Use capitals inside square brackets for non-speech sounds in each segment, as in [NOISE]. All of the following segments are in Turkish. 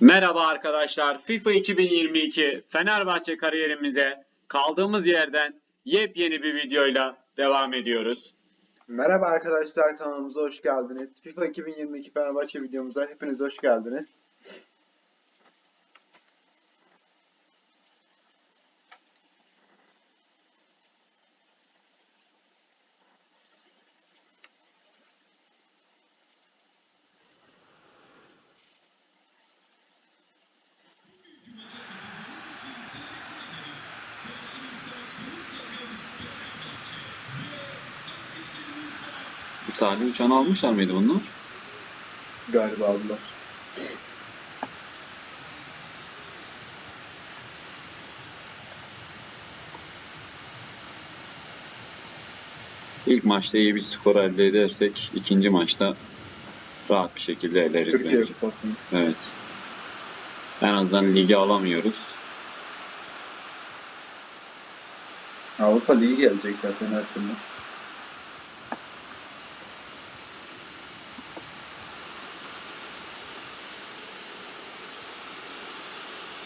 Merhaba arkadaşlar. FIFA 2022 Fenerbahçe kariyerimize kaldığımız yerden yepyeni bir videoyla devam ediyoruz. Merhaba arkadaşlar kanalımıza hoş geldiniz. FIFA 2022 Fenerbahçe videomuza hepiniz hoş geldiniz. Salih Uçan'ı almışlar mıydı bunlar? Galiba aldılar. İlk maçta iyi bir skor elde edersek ikinci maçta rahat bir şekilde eleriz Türkiye bence. Kupası'nı. Evet. En azından ligi alamıyoruz. Avrupa Ligi gelecek zaten her türlü.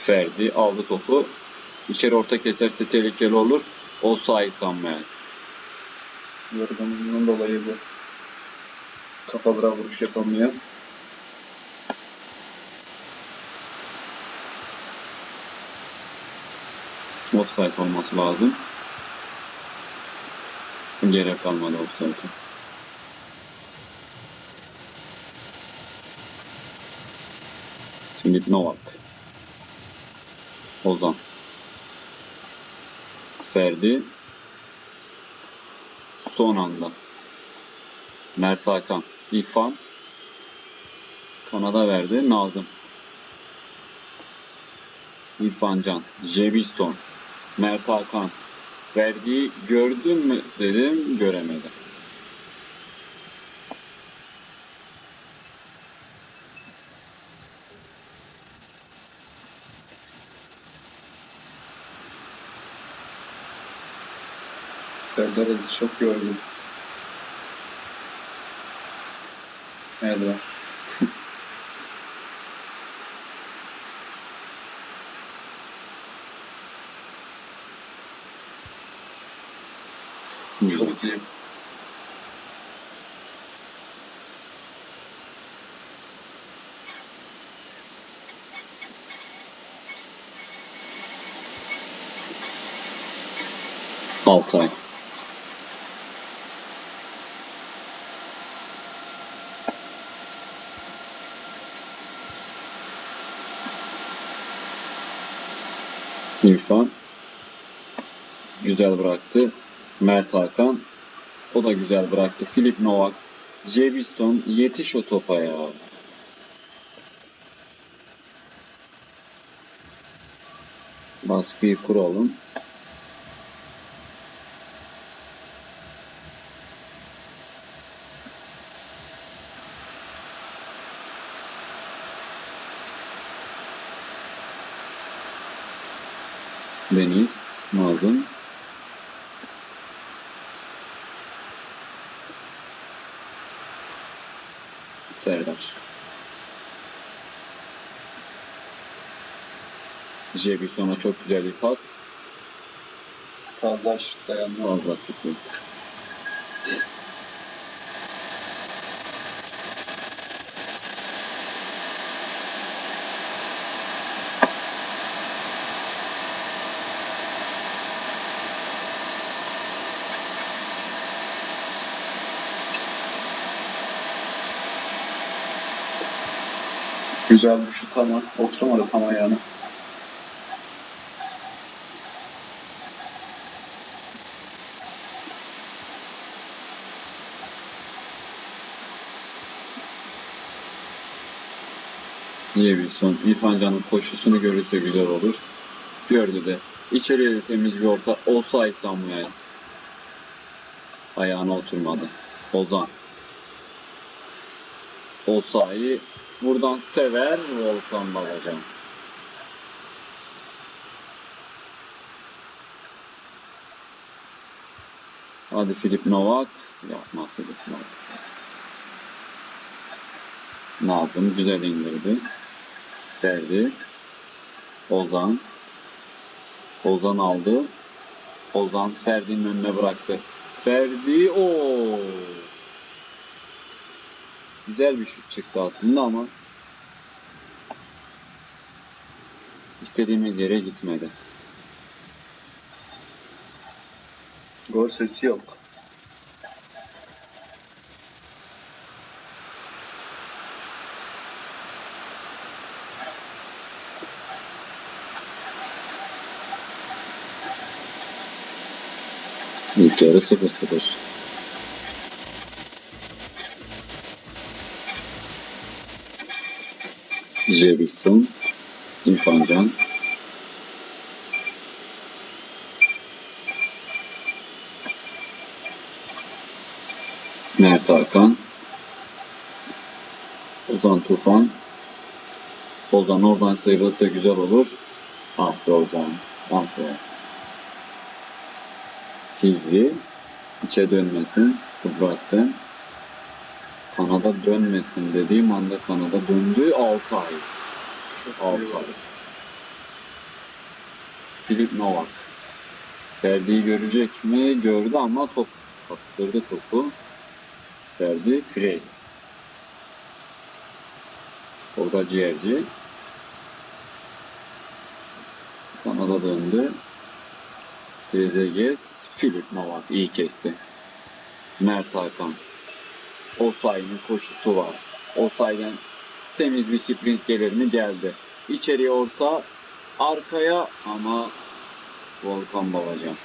Ferdi aldı topu. İçeri orta keserse tehlikeli olur. O sahi sanmaya. Yorgunluğundan dolayı bu. Kafalara vuruş yapamıyor. Offside olması lazım. Gerek kalmadı offside'e. Şimdi Novak. Ozan. Ferdi. Son anda. Mert Hakan. İrfan. Kanada verdi. Nazım. İrfan Can. Jebiston. Mert Hakan. Ferdi'yi gördün mü dedim. Göremedim. Serdar Aziz çok yorgun. Merhaba. [LAUGHS] Çok iyi. Altay. İrfan güzel bıraktı. Mert Hakan o da güzel bıraktı. Filip Novak, Jebiston yetiş o topa ya. Baskıyı kuralım. Deniz, Nazım. Serdar. Jebison'a çok güzel bir pas. Fazla dayanma. Fazla sıkıntı. Güzel bir şut ama oturmadı tam ayağına. Jebison, İrfan Can'ın koşusunu görürse güzel olur. Gördü de. İçeriye de temiz bir orta. Olsay Samuel. Ayağına oturmadı. Ozan. Olsay'ı buradan sever Volkan Babacan. Hadi Filip Novak. Yapma Filip Novak. Nazım güzel indirdi. Ferdi. Ozan. Ozan aldı. Ozan Ferdi'nin önüne bıraktı. Ferdi o Güzel bir şut çıktı aslında ama istediğimiz yere gitmedi. Gol sesi yok. İlk yarı 0-0. Jebison, İrfan Can. Mert Hakan. Ozan Tufan. Ozan oradan sıyrılırsa güzel olur. Ah Ozan. Ah be. İçe dönmesin. Kubras'ın. Kanada dönmesin dediğim anda Kanada döndü. 6 ay. Çok iyi 6 var. ay. Filip Novak. Ferdi'yi görecek mi? Gördü ama top kaptırdı topu. Ferdi Frey. Orada ciğerci. Kanada döndü. Trezeguet, Filip Novak iyi kesti. Mert Hakan. Osayi'nin koşusu var. Osayi'den temiz bir sprint gelir mi? Geldi. İçeriye orta, arkaya ama Volkan Babacan.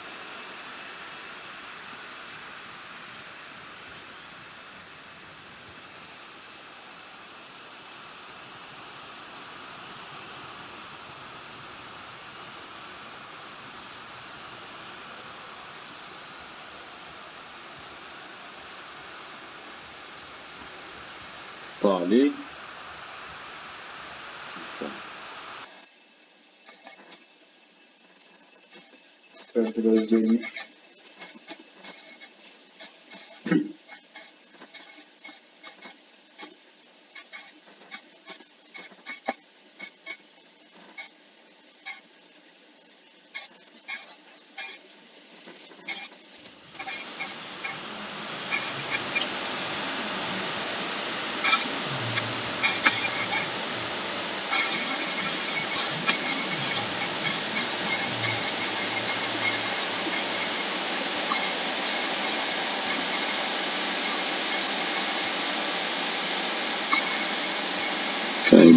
Salih. Serdar Özdemir.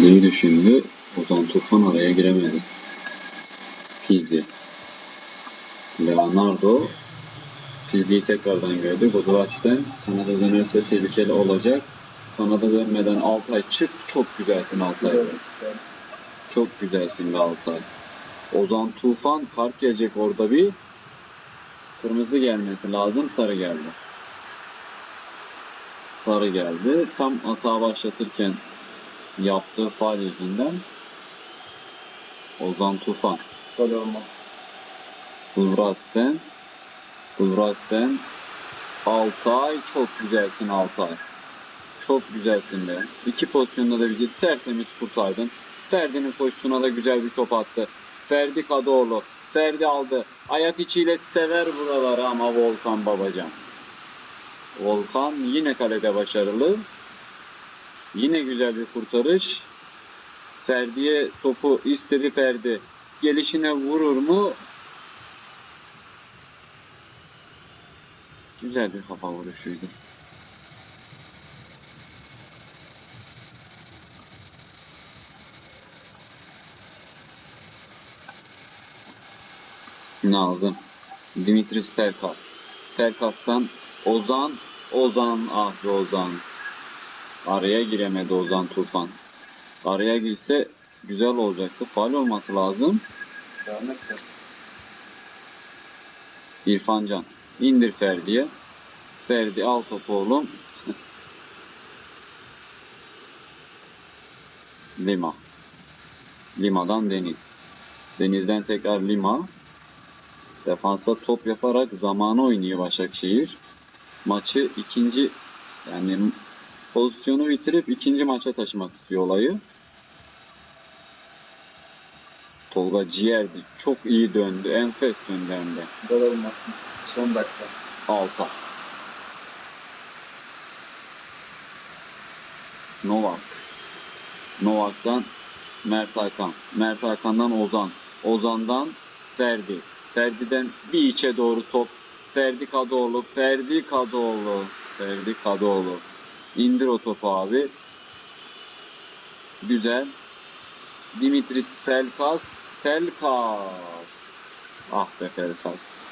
Ferdi'yi düşündü. Ozan Tufan araya giremedi. Pizzi. Leonardo. Pizzi'yi tekrardan gördü. Godovasten Kanada dönerse tehlikeli olacak. Kanada dönmeden Altay çık. Çok güzelsin Altay. Çok güzelsin be Altay. Ozan Tufan kart gelecek orada bir. Kırmızı gelmesi lazım. Sarı geldi. Sarı geldi. Tam hata başlatırken yaptığı faal yüzünden Ozan Tufan. Gol olmaz. Gulrasten. Gulrasten. Altay. Çok güzelsin Altay. Çok güzelsin be. İki pozisyonda da bizi tertemiz kurtardın. Ferdi'nin koşusuna da güzel bir top attı. Ferdi Kadıoğlu. Ferdi aldı. Ayak içiyle sever buraları ama Volkan Babacan. Volkan yine kalede başarılı. Yine güzel bir kurtarış. Ferdi'ye topu istedi Ferdi. Gelişine vurur mu? Güzel bir kafa vuruşuydu. Nazım. Dimitris Perkas. Perkas'tan Ozan. Ozan ah be Ozan. Araya giremedi Ozan Tufan. Araya girse güzel olacaktı. Faal olması lazım. Devam et. İrfan Can. İndir Ferdi'ye. Ferdi al topu oğlum. [LAUGHS] Lima. Lima'dan Deniz. Deniz'den tekrar Lima. Defansa top yaparak zamanı oynuyor Başakşehir. Maçı ikinci yani pozisyonu bitirip ikinci maça taşımak istiyor olayı. Tolga ciğerdi. Çok iyi döndü. Enfes döndü hem de. Gol olmasın. Son dakika. Altay. Novak. Novak'tan Mert Hakan. Mert Hakan'dan Ozan. Ozan'dan Ferdi. Ferdi'den bir içe doğru top. Ferdi Kadıoğlu. Ferdi Kadıoğlu. Ferdi Kadıoğlu. İndir o topu abi. Güzel. Dimitris Pelkas. Pelkas. Ah be Pelkas.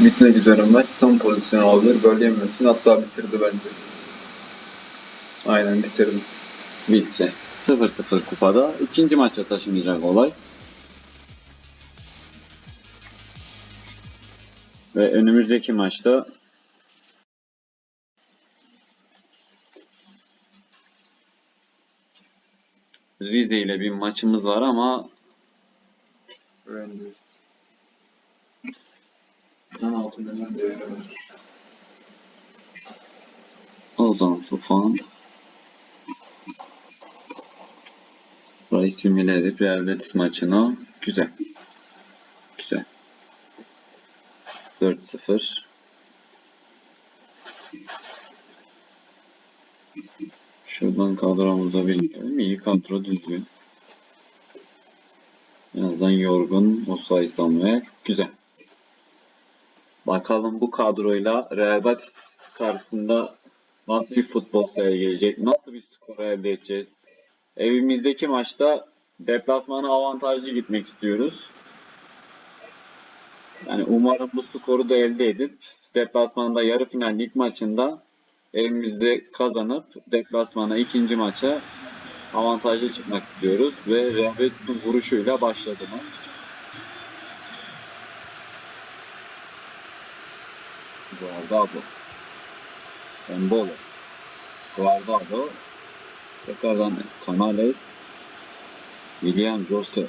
Bitmek üzere maç. Son pozisyon aldı. Gol yemesin. Hatta bitirdi bence. Aynen bitirdi. Bitti. 0-0 kupada. ikinci maça taşınacak olay. Ve önümüzdeki maçta Rize ile bir maçımız var ama Rangers. 16 milyon değeri var. Ozan Tufan Burayı simüle edip Real Betis maçına. Güzel. 4-0 Şuradan kadromuza bilmiyorum. İyi kadro düzgün. Birazdan yorgun Osayi Samuel. Güzel. Bakalım bu kadroyla Real Betis karşısında nasıl bir futbol sergileyecek, nasıl bir skor elde edeceğiz. Evimizdeki maçta deplasmana avantajlı gitmek istiyoruz. Yani umarım bu skoru da elde edip deplasmanda yarı final lig maçında evimizde kazanıp deplasmana ikinci maça avantajlı çıkmak istiyoruz ve Real Betis'in vuruşuyla başladı maç. Guardado. Embolo. Guardado. Tekrardan Canales. William Jose.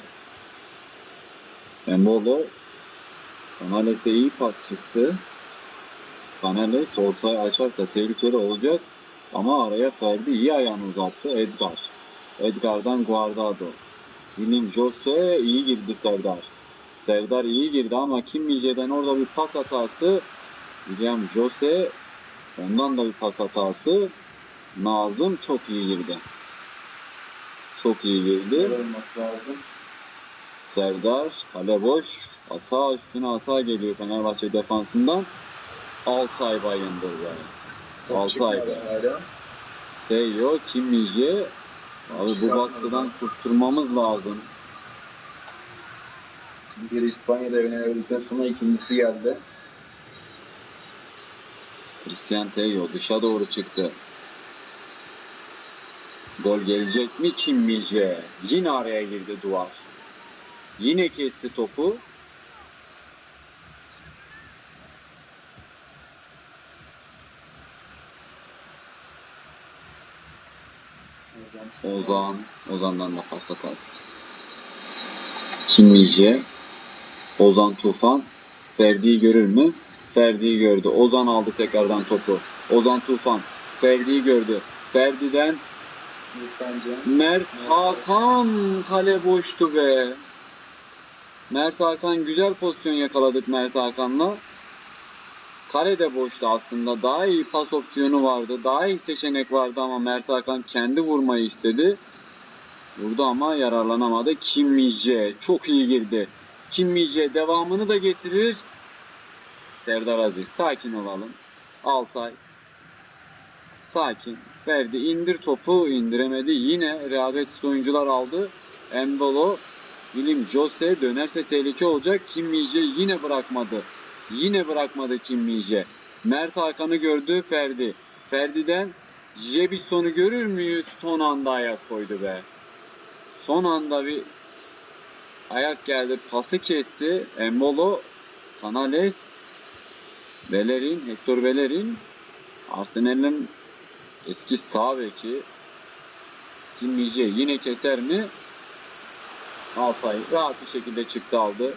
Embolo. Canales'e iyi pas çıktı. Canales ortaya açarsa tehlikeli olacak. Ama araya Ferdi iyi ayağını uzattı. Edgar. Edgar'dan Guardado. William Jose iyi girdi Serdar. Serdar iyi girdi ama Kim Mije'den orada bir pas hatası. William Jose ondan da bir pas hatası. Nazım çok iyi girdi. Çok iyi girdi. Olması lazım. Serdar kale boş. Hata üstüne hata geliyor Fenerbahçe defansından. Altay bayındır. Top Altay hala. Teyo, Kim Mijie. Abi bu baskıdan kurtulmamız lazım. Bir İspanya'da evine verdikten sonra ikincisi geldi. Christian Teyo dışa doğru çıktı. Gol gelecek mi Kim Mijie? Yine araya girdi duvar. Yine kesti topu. Ozan. Ozan'dan da pas hatası. Kim Mijie? Ozan Tufan. Ferdi'yi görür mü? Ferdi'yi gördü. Ozan aldı tekrardan topu. Ozan Tufan. Ferdi'yi gördü. Ferdi'den Mert Hakan kale boştu be. Mert Hakan güzel pozisyon yakaladık Mert Hakan'la. Kale de boştu aslında. Daha iyi pas opsiyonu vardı. Daha iyi seçenek vardı ama Mert Hakan kendi vurmayı istedi. Vurdu ama yararlanamadı. Kim Mijie çok iyi girdi. Kim Mijie devamını da getirir. Serdar Aziz sakin olalım. Altay sakin. Verdi indir topu indiremedi. Yine rehabetsiz oyuncular aldı. Embolo William Jose dönerse tehlike olacak. Kim Mijie yine bırakmadı. Yine bırakmadı Kim Mijie. Mert Hakan'ı gördü Ferdi. Ferdi'den Jebison'u görür müyüz? Son anda ayak koydu be. Son anda bir ayak geldi. Pası kesti. Embolo Canales Bellerin, Hector Bellerin Arsenal'in eski sağ beki Kim Mijie yine keser mi? Altay rahat bir şekilde çıktı aldı.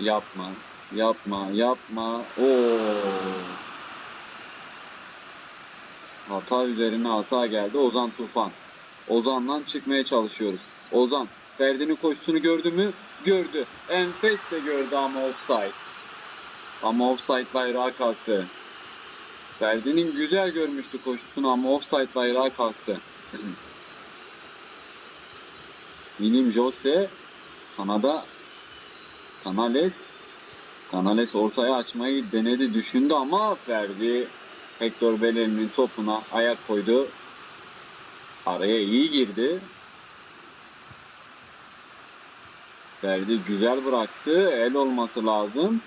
Yapma, yapma, yapma. Oo. Hata üzerine hata geldi. Ozan Tufan. Ozan'dan çıkmaya çalışıyoruz. Ozan Ferdi'nin koşusunu gördü mü? Gördü. Enfes de gördü ama offside. Ama offside bayrağı kalktı. Ferdi'nin güzel görmüştü koşusunu ama offside bayrağı kalktı. [CLEARS THROAT] Milim Jose Kanada Canales Canales ortaya açmayı denedi düşündü ama Ferdi Hector Bellerin'in topuna ayak koydu. Araya iyi girdi. Ferdi güzel bıraktı. El olması lazım.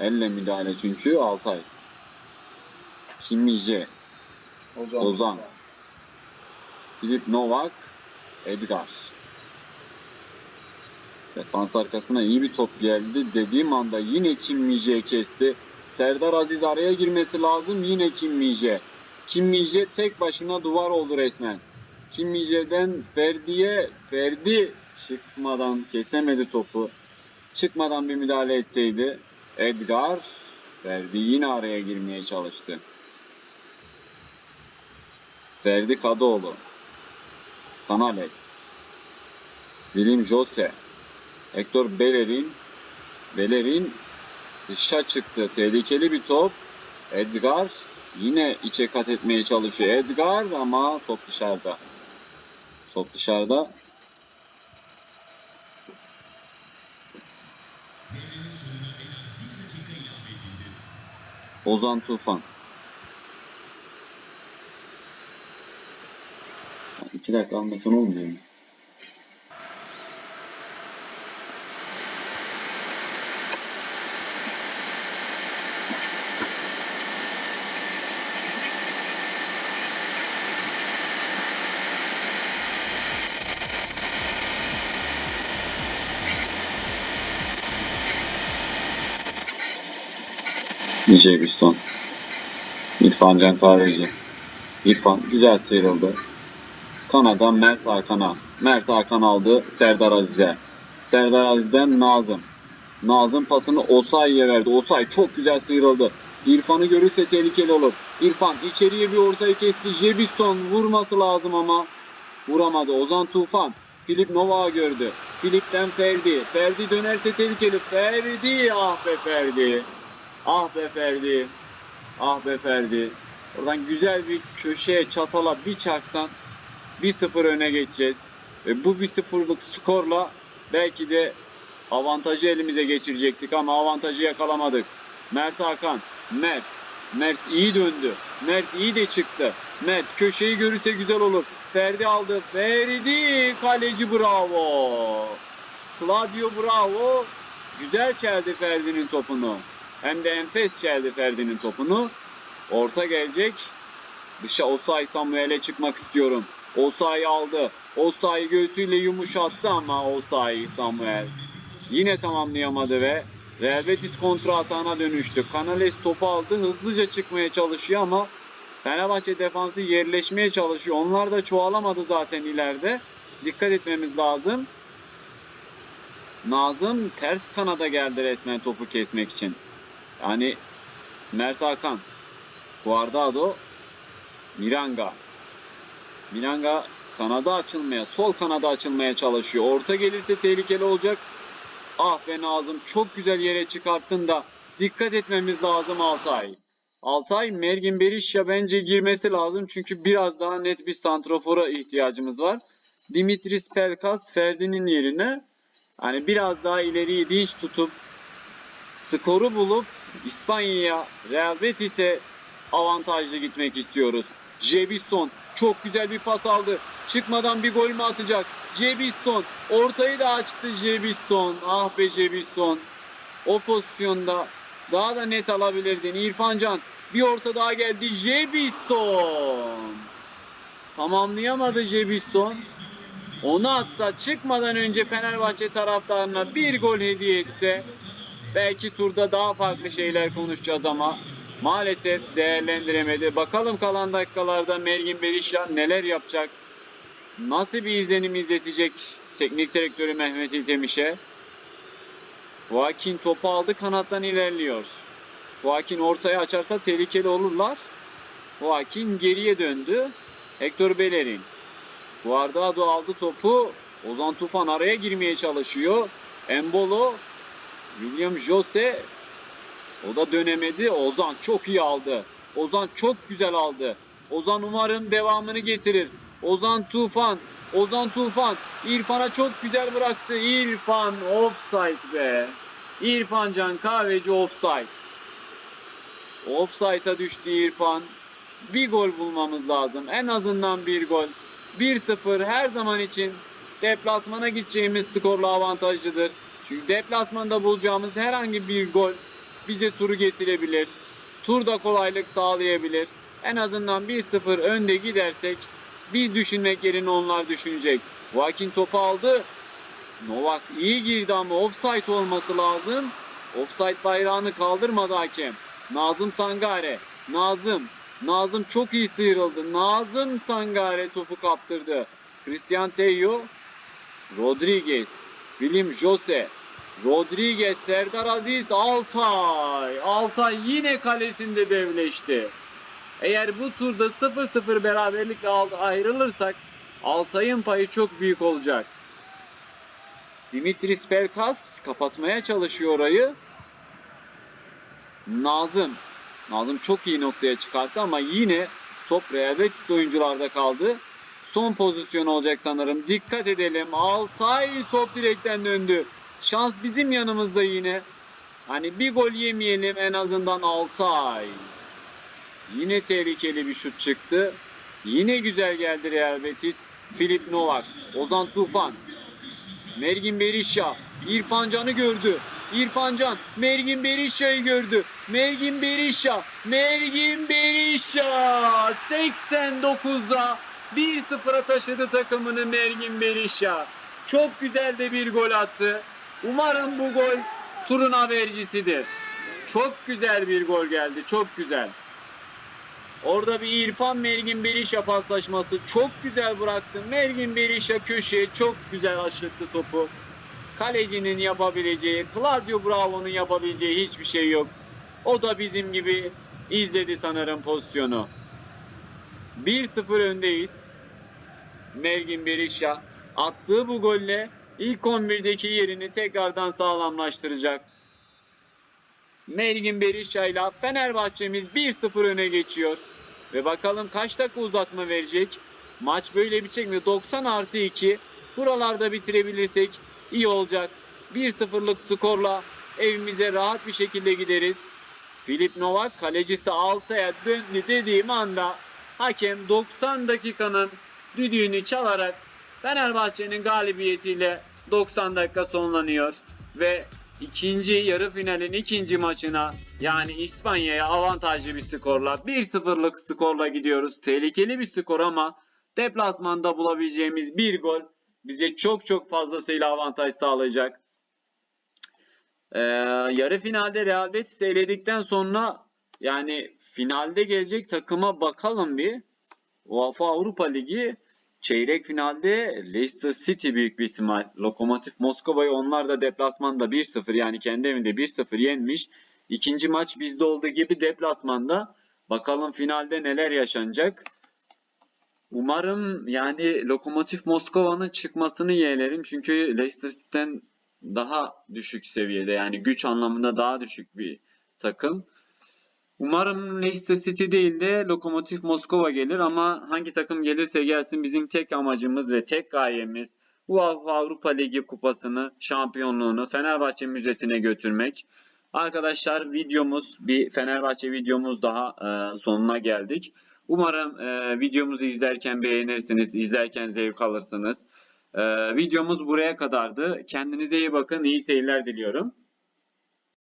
Elle müdahale çünkü Altay. Kimmice. Ozan. Ozan. Filip Novak. Edgar. Defans arkasına iyi bir top geldi. Dediğim anda yine Kimmice kesti. Serdar Aziz araya girmesi lazım. Yine Kimmice. Kimmice tek başına duvar oldu resmen. Kimmice'den Ferdi'ye Ferdi çıkmadan kesemedi topu. Çıkmadan bir müdahale etseydi Edgar Ferdi yine araya girmeye çalıştı. Ferdi Kadıoğlu Canales William Jose Hector Bellerin Bellerin dışa çıktı. Tehlikeli bir top. Edgar yine içe kat etmeye çalışıyor. Edgar ama top dışarıda. Top dışarıda. Ozan Tufan. İki dakika almasan olmuyor mu? DJ Güston. İrfan Can Kahveci. İrfan güzel sıyrıldı. Kanada Mert Hakan'a. Mert Hakan aldı Serdar Aziz'e. Serdar Aziz'den Nazım. Nazım pasını Osayi'ye verdi. Osayi çok güzel sıyrıldı. İrfan'ı görürse tehlikeli olur. İrfan içeriye bir ortayı kesti. Jebiston vurması lazım ama vuramadı. Ozan Tufan. Filip Novak'ı gördü. Filip'ten Ferdi. Ferdi dönerse tehlikeli. Ferdi. Ah be Ferdi. Ah be Ferdi. Ah be Ferdi. Oradan güzel bir köşeye çatala bir çaksan 1-0 öne geçeceğiz. Ve bu 1-0'lık skorla belki de avantajı elimize geçirecektik ama avantajı yakalamadık. Mert Hakan, Mert. Mert iyi döndü. Mert iyi de çıktı. Mert köşeyi görürse güzel olur. Ferdi aldı. Ferdi kaleci bravo. Claudio bravo. Güzel çeldi Ferdi'nin topunu. Hem de enfes çeldi Ferdi'nin topunu. Orta gelecek. Dışa Osay Samuel'e çıkmak istiyorum. Osay aldı. Osay göğsüyle yumuşattı ama Osay Samuel yine tamamlayamadı ve Real Betis kontra atağına dönüştü. Canales topu aldı. Hızlıca çıkmaya çalışıyor ama Fenerbahçe defansı yerleşmeye çalışıyor. Onlar da çoğalamadı zaten ileride. Dikkat etmemiz lazım. Nazım ters kanada geldi resmen topu kesmek için. Yani Mert Hakan, Guardado, Miranga. Miranga kanada açılmaya, sol kanada açılmaya çalışıyor. Orta gelirse tehlikeli olacak. Ah be Nazım çok güzel yere çıkarttın da dikkat etmemiz lazım Altay. Altay Mergin Berişya bence girmesi lazım çünkü biraz daha net bir santrofora ihtiyacımız var. Dimitris Pelkas Ferdi'nin yerine hani biraz daha ileriyi dinç tutup skoru bulup İspanya'ya Real Betis'e avantajlı gitmek istiyoruz. Jebiston çok güzel bir pas aldı. Çıkmadan bir gol mü atacak? Jebiston ortayı da açtı Jebiston. Ah be Jebiston. O pozisyonda daha da net alabilirdin. İrfan Can bir orta daha geldi. Jebiston. Tamamlayamadı Jebiston. Onu atsa çıkmadan önce Fenerbahçe taraftarına bir gol hediye etse belki turda daha farklı şeyler konuşacağız ama maalesef değerlendiremedi. Bakalım kalan dakikalarda Mergin Berişya neler yapacak? Nasıl bir izlenim izletecek teknik direktörü Mehmet İltemiş'e? Joaquin topu aldı kanattan ilerliyor. Joaquin ortaya açarsa tehlikeli olurlar. Joaquin geriye döndü. Hector Bellerin. Guardado aldı topu. Ozan Tufan araya girmeye çalışıyor. Embolo, William Jose o da dönemedi. Ozan çok iyi aldı. Ozan çok güzel aldı. Ozan umarım devamını getirir. Ozan Tufan, Ozan Tufan İrfan'a çok güzel bıraktı. İrfan offside be. İrfan Can Kahveci offside. Offside'a düştü İrfan. Bir gol bulmamız lazım. En azından bir gol. 1-0 her zaman için deplasmana gideceğimiz skorla avantajlıdır. Çünkü deplasmanda bulacağımız herhangi bir gol bize turu getirebilir. Turda kolaylık sağlayabilir. En azından 1-0 önde gidersek biz düşünmek yerine onlar düşünecek. Joaquin topu aldı. Novak iyi girdi ama offside olması lazım. Offside bayrağını kaldırmadı hakem. Nazım Sangare. Nazım. Nazım çok iyi sıyrıldı. Nazım Sangare topu kaptırdı. Christian Tello. Rodriguez. William Jose. Rodriguez, Serdar Aziz, Altay. Altay yine kalesinde devleşti. Eğer bu turda 0-0 beraberlikle ayrılırsak Altay'ın payı çok büyük olacak. Dimitris Pelkas kapatmaya çalışıyor orayı. Nazım. Nazım çok iyi noktaya çıkarttı ama yine top Real Betis oyuncularda kaldı. Son pozisyon olacak sanırım. Dikkat edelim. Altay top direkten döndü. Şans bizim yanımızda yine. Hani bir gol yemeyelim en azından Altay. Yine tehlikeli bir şut çıktı. Yine güzel geldi Real Betis. Filip Novak, Ozan Tufan, Mergin Berisha, İrfan Can'ı gördü. İrfan Can, Mergin Berisha'yı gördü. Mergin Berisha, Mergin Berisha 89'da 1-0'a taşıdı takımını Mergin Berisha. Çok güzel de bir gol attı. Umarım bu gol turun habercisidir. Çok güzel bir gol geldi. Çok güzel. Orada bir İrfan Mergin Berisha paslaşması çok güzel bıraktı. Mergin Berisha köşeye çok güzel aşırttı topu. Kalecinin yapabileceği, Claudio Bravo'nun yapabileceği hiçbir şey yok. O da bizim gibi izledi sanırım pozisyonu. 1-0 öndeyiz. Mergin Berisha attığı bu golle ilk 11'deki yerini tekrardan sağlamlaştıracak. Mergin Berisha ile Fenerbahçe'miz 1-0 öne geçiyor. Ve bakalım kaç dakika uzatma verecek. Maç böyle bitecek mi? 90 artı 2. Buralarda bitirebilirsek iyi olacak. 1-0'lık skorla evimize rahat bir şekilde gideriz. Filip Novak kalecisi Altay'a döndü dediğim anda hakem 90 dakikanın düdüğünü çalarak Fenerbahçe'nin galibiyetiyle 90 dakika sonlanıyor ve ikinci yarı finalin ikinci maçına yani İspanya'ya avantajlı bir skorla 1-0'lık skorla gidiyoruz. Tehlikeli bir skor ama deplasmanda bulabileceğimiz bir gol bize çok çok fazlasıyla avantaj sağlayacak. Ee, yarı finalde Real Betis eledikten sonra yani finalde gelecek takıma bakalım bir. UEFA Avrupa Ligi çeyrek finalde Leicester City büyük bir ihtimal. Lokomotiv Moskova'yı onlar da deplasmanda 1-0 yani kendi evinde 1-0 yenmiş. İkinci maç bizde olduğu gibi deplasmanda. Bakalım finalde neler yaşanacak. Umarım yani Lokomotiv Moskova'nın çıkmasını yeğlerim. Çünkü Leicester City'den daha düşük seviyede yani güç anlamında daha düşük bir takım. Umarım Leicester City değil de Lokomotiv Moskova gelir ama hangi takım gelirse gelsin bizim tek amacımız ve tek gayemiz UEFA Avrupa Ligi kupasını, şampiyonluğunu Fenerbahçe Müzesi'ne götürmek. Arkadaşlar videomuz bir Fenerbahçe videomuz daha e, sonuna geldik. Umarım e, videomuzu izlerken beğenirsiniz, izlerken zevk alırsınız. E, videomuz buraya kadardı. Kendinize iyi bakın, iyi seyirler diliyorum.